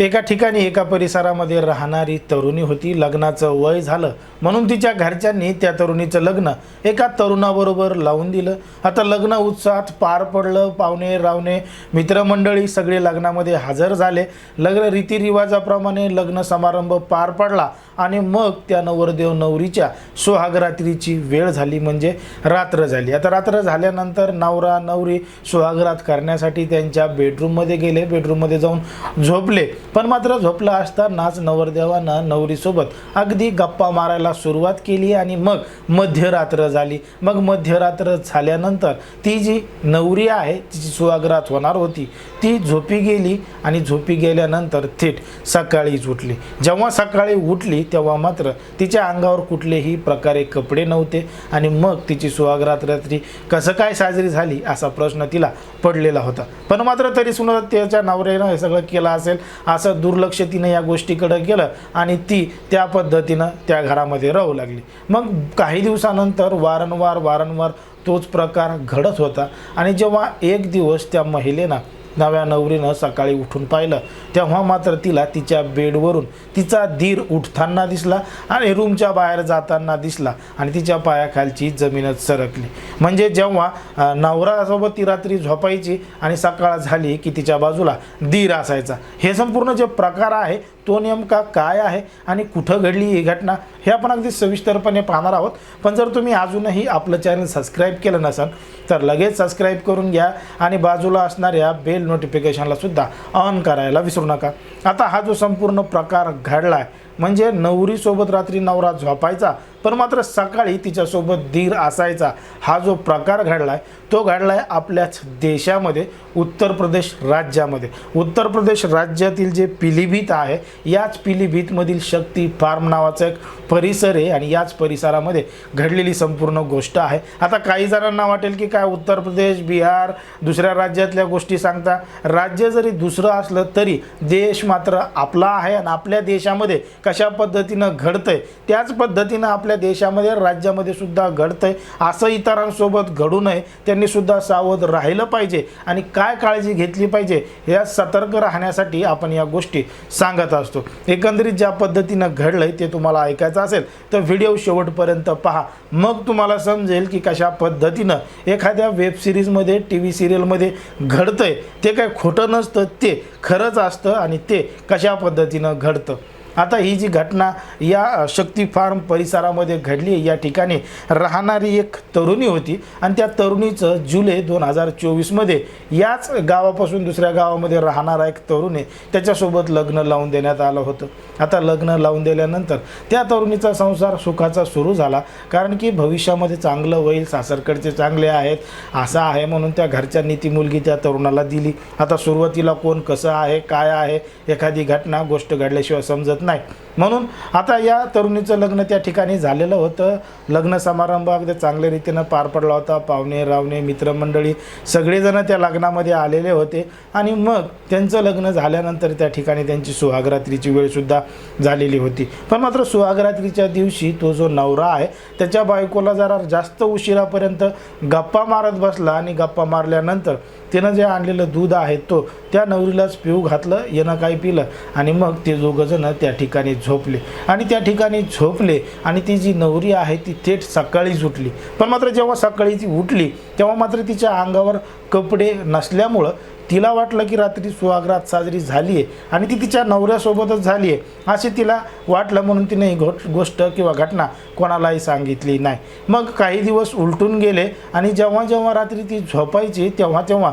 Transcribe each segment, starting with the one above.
एका ठिकाणी एका परिसरामध्ये राहणारी तरुणी होती. लग्नाचं वय झालं. म्हणून तिच्या घरच्यांनी त्या तरुणीचं लग्न एका तरुणाबरोबर लावून दिलं. आता लग्न उत्साहात पार पडलं. पाहुणे रावणे मित्रमंडळी सगळे लग्नामध्ये हजर झाले. लग्न रीतिरिवाजाप्रमाणे लग्न समारंभ पार पडला आणि मग त्या नवरदेव नवरीच्या सुहागरात्रीची वेळ झाली म्हणजे रात्र झाली. आता रात्र झाल्यानंतर नवरा नवरी सुहागरात करण्यासाठी त्यांच्या बेडरूममध्ये गेले. बेडरूममध्ये जाऊन झोपले. पण मात्र झोपला असतानाच नवरदेवानं नवरीसोबत अगदी गप्पा मारायला सुरुवात केली आणि मग मध्यरात्र झाली. मग मध्यरात्र झाल्यानंतर ती जी नवरी आहे तिची सुहागरात होणार होती. ती झोपी गेली आणि झोपी गेल्यानंतर थेट सकाळीच उठली. जेव्हा सकाळी उठली तेव्हा मात्र तिच्या अंगावर कुठलेही प्रकारे कपडे नव्हते आणि मग तिची सुहागरात रात्री कसं काय साजरी झाली असा प्रश्न तिला पडलेला होता. पण मात्र तरी सुद्धा त्याच्या नवऱ्यानं हे सगळं केलं असेल असं दुर्लक्ष तिनं या गोष्टीकडं केलं आणि ती त्या पद्धतीनं त्या घरामध्ये राहू लागली. मग काही दिवसानंतर वारंवार वारंवार तोच प्रकार घडत होता. आणि जेव्हा एक दिवस त्या महिलेनं नव्या नवरीनं सकाळी उठून पाहिलं. तेव्हा मात्र तिला तिच्या बेडवरून तिचा धीर उठताना दिसला आणि रूमच्या बाहेर जाताना दिसला आणि तिच्या पायाखालची जमीनच सरकली. म्हणजे जेव्हा नवरासोबत ती रात्री झोपायची आणि सकाळ झाली की तिच्या बाजूला धीर असायचा. हे संपूर्ण जे प्रकार आहे तो नेमका काय आहे आणि कुठं घडली ही घटना हे आपण अगदी सविस्तरपणे पाहणार आहोत. पण जर तुम्ही अजूनही आपलं चॅनल सबस्क्राईब केलं नसाल तर लगेच सबस्क्राईब करून घ्या आणि बाजूला असणाऱ्या बेल नोटिफिकेशनला सुद्धा ऑन करायला विसरू नका. आता हा जो संपूर्ण प्रकार घडला आहे म्हणजे नवरीसोबत रात्री नवरा झोपायचा पण मात्र सकाळी तिच्यासोबत धीर असायचा. हा जो प्रकार घडला आहे तो घडला आहे आपल्याच देशामध्ये उत्तर प्रदेश राज्यामध्ये. उत्तर प्रदेश राज्यातील जे पिलीभीत आहे याच पिलीभीतमधील शक्ती फार्म नावाचा एक परिसर आहे आणि याच परिसरामध्ये घडलेली संपूर्ण गोष्ट आहे. आता काही जणांना वाटेल की काय उत्तर प्रदेश बिहार दुसऱ्या राज्यातल्या गोष्टी सांगता. राज्य जरी दुसरं असलं तरी देश मात्र आपला आहे आणि आपल्या देशामध्ये कशा पद्धतीनं घडतं आहे त्याच पद्धतीनं आपल्या देशामध्ये राज्यामध्ये सुद्धा घडतं आहे असं इतरांसोबत घडू नये त्यांनी सुद्धा सावध राहिलं पाहिजे आणि काय काळजी घेतली पाहिजे या सतर्क राहण्यासाठी आपण या गोष्टी सांगत असतो. एकंदरीत ज्या पद्धतीनं घडलं आहे ते तुम्हाला ऐकायचं असेल तर व्हिडिओ शेवटपर्यंत पहा. मग तुम्हाला समजेल की कशा पद्धतीनं एखाद्या वेब सिरीजमध्ये टी व्ही सिरियलमध्ये घडतं आहे ते काय खोटं नसतं ते खरंच असतं आणि ते कशा पद्धतीनं घडतं. आता ही जी घटना या शक्ती फार्म परिसरामध्ये घडली या ठिकाणी राहणारी एक तरुणी होती आणि त्या तरुणीचं जुलै दोन हजार चोवीसमध्ये याच गावापासून दुसऱ्या गावामध्ये राहणारा एक तरुण आहे त्याच्यासोबत लग्न लावून देण्यात आलं होतं. आता लग्न लावून दिल्यानंतर त्या तरुणीचा संसार सुखाचा सुरू झाला कारण की भविष्यामध्ये चांगलं होईल सासरकडचे चांगले आहेत असं आहे म्हणून त्या घरच्यांनी ती मुलगी त्या तरुणाला दिली. आता सुरुवातीला कोण कसं आहे काय आहे एखादी घटना गोष्ट घडल्याशिवाय समजत नाही night. म्हणून आता या तरुणीचं लग्न त्या ठिकाणी झालेलं होतं. लग्न समारंभ अगदी चांगल्या रीतीनं पार पडला होता. पाहुणे रावणे मित्रमंडळी सगळेजण त्या लग्नामध्ये आलेले होते. आणि मग त्यांचं लग्न झाल्यानंतर त्या ठिकाणी त्यांची सुहागरात्रीची वेळसुद्धा झालेली होती. पण मात्र सुहागरात्रीच्या दिवशी तो जो नवरा आहे त्याच्या बायकोला जरा जास्त उशिरापर्यंत गप्पा मारत बसला आणि गप्पा मारल्यानंतर तिनं जे आणलेलं दूध आहे तो त्या नवरीलाच पिऊ घातलं यानं काय पिलं आणि मग ते दोघंजणं त्या ठिकाणी झोपले. आणि त्या ठिकाणी झोपले आणि ती जी नवरी आहे ती थेट सकाळीच उठली. पण मात्र जेव्हा सकाळी ती उठली तेव्हा मात्र तिच्या अंगावर कपडे नसल्यामुळं तिला वाटलं की रात्री सुहागरात साजरी झाली आहे आणि ती तिच्या नवऱ्यासोबतच झाली आहे असे तिला वाटलं म्हणून तिने ही घोट गोष्ट किंवा घटना कोणालाही सांगितली नाही. मग काही दिवस उलटून गेले आणि जेव्हा जेव्हा रात्री ती झोपायची तेव्हा तेव्हा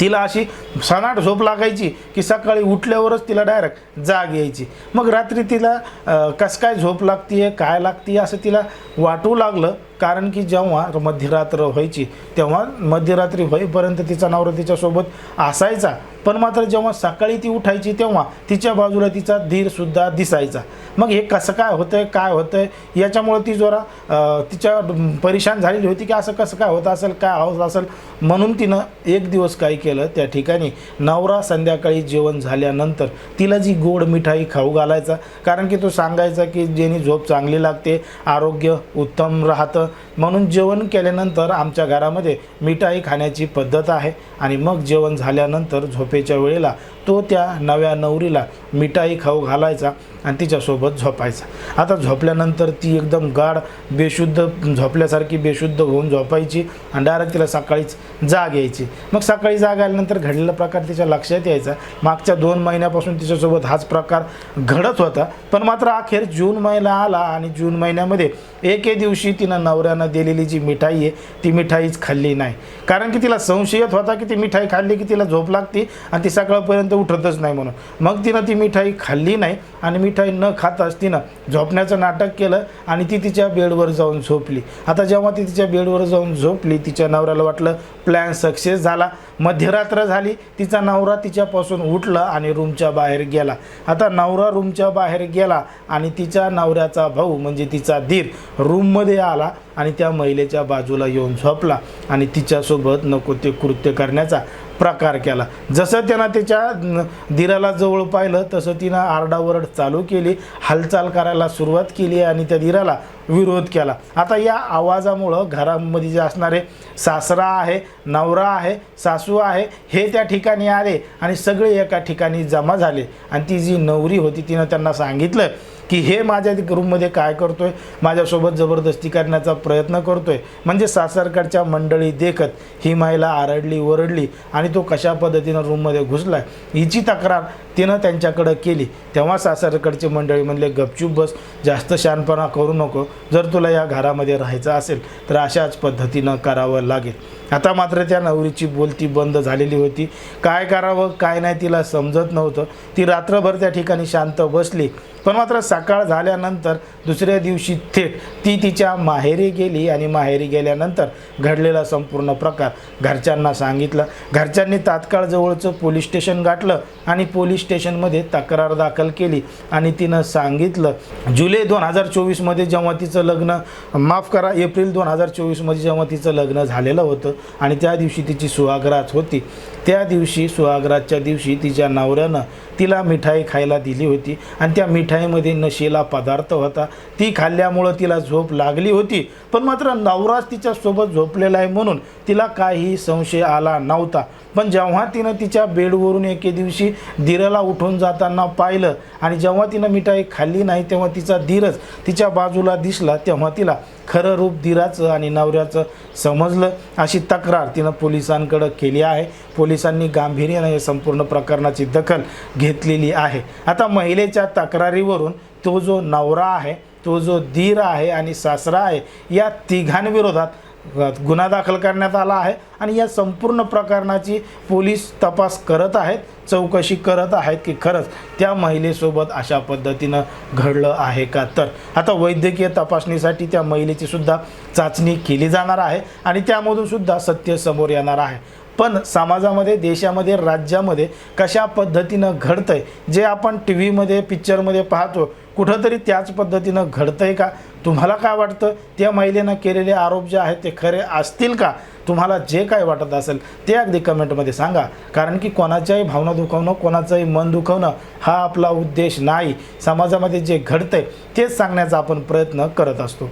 तिला अशी सनाट झोप लागायची की सकाळी उठल्यावरच तिला डायरेक्ट जाग यायची. मग रात्री तिला कस काय झोप लागतीये काय लागते असं तिला वाटू लागलं. कारण की जेव्हा मध्यरात्र व्हायची तेव्हा मध्यरात्री होईपर्यंत तिचा नवरा तिच्यासोबत असायचा. पण मात्र जेव्हा सकाळी ती उठायची तेव्हा तिच्या बाजूला तिचा धीरसुद्धा दिसायचा. मग हे कसं काय होतं आहे काय होतं आहे याच्यामुळं ती जरा तिच्या परेशान झालेली होती की असं कसं काय होत असेल काय होत असेल? म्हणून तिनं एक दिवस काय केलं त्या ठिकाणी नवरा संध्याकाळी जेवण झाल्यानंतर तिला जी गोड मिठाई खाऊ घालायचा. कारण की तो सांगायचा की ज्याने झोप चांगली लागते आरोग्य उत्तम राहतं. म्हणून जेवण केल्यानंतर आमच्या घरामध्ये मिठाई खाण्याची पद्धत आहे. आणि मग जेवण झाल्यानंतर झोपेच्या वेळेला तो त्या नव्या नवरीला मिठाई खाऊ घालायचा आणि तिच्यासोबत झोपायचा. आता झोपल्यानंतर ती एकदम गाढ बेशुद्ध झोपल्यासारखी बेशुद्ध होऊन झोपायची आणि डायरेक्ट तिला सकाळीच जाग यायची. मग सकाळी जाग आल्यानंतर घडलेला प्रकार तिच्या लक्षात यायचा. मागच्या दोन महिन्यापासून तिच्यासोबत हाच प्रकार घडत होता. पण मात्र अखेर जून महिना आला आणि जून महिन्यामध्ये एके दिवशी तिनं नवऱ्यानं दिलेली जी मिठाई आहे ती मिठाईच खाल्ली नाही. कारण की तिला संशयत होता की ती मिठाई खाल्ली की तिला झोप लागते आणि ती सकाळपर्यंत उठतच नाही म्हणून. मग तिनं ती मिठाई खाल्ली नाही आणि मिठाई न खाताच तिनं झोपण्याचं नाटक केलं आणि ती तिच्या बेडवर जाऊन झोपली. आता जेव्हा ती तिच्या बेडवर जाऊन झोपली तिच्या नवऱ्याला वाटलं प्लॅन सक्सेस झाला. मध्यरात्र झाली तिचा नवरा तिच्यापासून उठला आणि रूमच्या बाहेर गेला. आता नवरा रूमच्या बाहेर गेला आणि तिच्या नवऱ्याचा भाऊ म्हणजे तिचा धीर रूममध्ये आला. आणि त्या महिलेच्या बाजूला येऊन झोपला आणि तिच्यासोबत नको ते कृत्य करण्याचा प्रकार केला. जसं त्यानं त्याच्या दिराला जवळ पाहिलं तसं तिनं आरडाओरड चालू केली हालचाल करायला सुरुवात केली आणि त्या दिराला विरोध केला. आता या आवाजामुळं घरामध्ये जे असणारे सासरा आहे नवरा आहे सासू आहे हे त्या ठिकाणी आले आणि सगळे एका ठिकाणी जमा झाले. आणि ती जी नवरी होती तिनं त्यांना सांगितलं की हे माझ्या रूममध्ये काय करतो आहे माझ्यासोबत जबरदस्ती करण्याचा प्रयत्न करतो आहे म्हणजे सासरकडच्या मंडळी देखत ही महिला आरडली ओरडली आणि तो कशा पद्धतीनं रूममध्ये घुसलाय? हिची तक्रार तिनं त्यांच्याकडं केली. तेव्हा सासरकडचे मंडळी म्हणले गपचूप बस जास्त शानपणा करू नको. जर तुला या घरामध्ये राहायचं असेल तर अशाच पद्धतीनं करावं लागेल. आता मात्र त्या नवरीची बोलती बंद झालेली होती. काय करावं काय नाही तिला समजत नव्हतं. ती रात्रभर त्या ठिकाणी शांत बसली. पण मात्र सकाळ झाल्यानंतर दुसऱ्या दिवशी थेट ती तिच्या माहेरी गेली आणि माहेरी गेल्यानंतर घडलेला संपूर्ण प्रकार घरच्यांना सांगितला. घरच्यांनी तात्काळ जवळचं पोलीस स्टेशन गाठलं आणि पोलीस स्टेशनमध्ये तक्रार दाखल केली आणि तिनं सांगितलं जुलै दोन हजार चोवीसमध्ये जेव्हा तिचं लग्न माफ करा एप्रिल दोन हजार चोवीसमध्ये जेव्हा तिचं लग्न झालेलं होतं आणि त्या दिवशी तिची सुहागरात होती. त्या दिवशी सुहागरातच्या दिवशी तिच्या नवऱ्यानं तिला मिठाई खायला दिली होती आणि त्या मिठाईमध्ये नशेला पदार्थ होता. ती खाल्ल्यामुळं तिला झोप लागली होती. पण मात्र नवराच तिच्यासोबत झोपलेला आहे म्हणून तिला काही संशय आला नव्हता. पण जेव्हा तिनं तिच्या बेडवरून एके दिवशी धीराला उठून जाताना पाहिलं आणि जेव्हा तिनं मिठाई खाल्ली नाही तेव्हा तिचा धीरच तिच्या बाजूला दिसला तेव्हा तिला खरं रूप धीराचं आणि नवऱ्याचं समजलं अशी तक्रार तिनं पोलिसांकडं केली आहे. पोलिसांनी गांभीर्यानं या संपूर्ण प्रकरणाची दखल घे घेतलेली आहे. आता महिलेच्या तक्रारीवरून तो जो नवरा आहे तो जो धीर आहे आणि सासरा आहे या तिघांविरोधात गुन्हा दाखल करण्यात आला आहे आणि या संपूर्ण प्रकरणाची पोलीस तपास करत आहेत चौकशी करत आहेत की खरंच त्या महिलेसोबत अशा पद्धतीनं घडलं आहे का? तर आता वैद्यकीय तपासणीसाठी त्या महिलेची सुद्धा चाचणी केली जाणार आहे आणि त्यामधून सुद्धा सत्य समोर येणार आहे. पण समाजामध्ये देशामध्ये राज्यामध्ये कशा पद्धतीनं घडतं आहे जे आपण टी व्हीमध्ये पिक्चरमध्ये पाहतो कुठंतरी त्याच पद्धतीनं घडतं आहे का? तुम्हाला काय वाटतं? त्या महिलेनं केलेले आरोप जे आहेत ते खरे असतील का? तुम्हाला जे काय वाटत असेल ते अगदी कमेंटमध्ये सांगा. कारण की कोणाच्याही भावना दुखवणं कोणाचंही मन दुखवणं हा आपला उद्देश नाही. समाजामध्ये जे घडतं आहे तेच सांगण्याचा आपण प्रयत्न करत असतो.